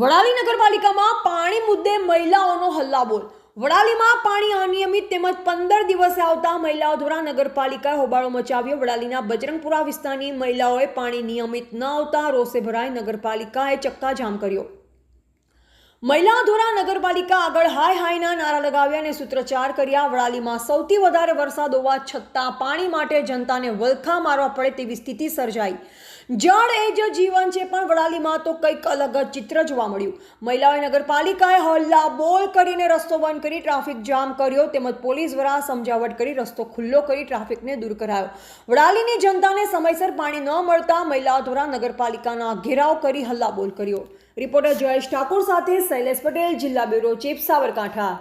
વડાલી નગરપાલિકામાં પાણી મુદ્દે મહિલાઓનો હલ્લાબોલ. વડાલીમાં પાણી અનિયમિત તેમજ પંદર દિવસે આવતા મહિલાઓ દ્વારા નગરપાલિકાએ હોબાળો મચાવ્યો. વડાલીના બજરંગપુરા વિસ્તારની મહિલાઓએ પાણી નિયમિત ન આવતા રોષે ભરાઈ નગરપાલિકાએ ચક્કાજામ કર્યો. મહિલાઓ દ્વારા નગરપાલિકા આગળ હાય હાયના નારા લગાવ્યા અને સૂત્રોચ્ચાર કર્યા. વડાલીમાં સૌથી વધારે વરસાદ હોવા છતાં પાણી માટે જનતાને વલખા મારવા પડે તેવી સ્થિતિ સર્જાઈ. જળ એ જ જીવન છે પણ વડાલીમાં તો કંઈક અલગ જ ચિત્ર જોવા મળ્યું. મહિલાઓએ નગરપાલિકાએ હલ્લા બોલ કરીને રસ્તો બંધ કરી ટ્રાફિક જામ કર્યો તેમજ પોલીસ દ્વારા સમજાવટ કરી રસ્તો ખુલ્લો કરી ટ્રાફિકને દૂર કરાયો. વડાલીની જનતાને સમયસર પાણી ન મળતા મહિલાઓ દ્વારા નગરપાલિકાના ઘેરાવ કરી હલ્લાબોલ કર્યો. રિપોર્ટર જયેશ ઠાકોર સાથે શૈલેષ પટેલ, જિલ્લા બ્યુરો, ચીફ સાબરકાંઠા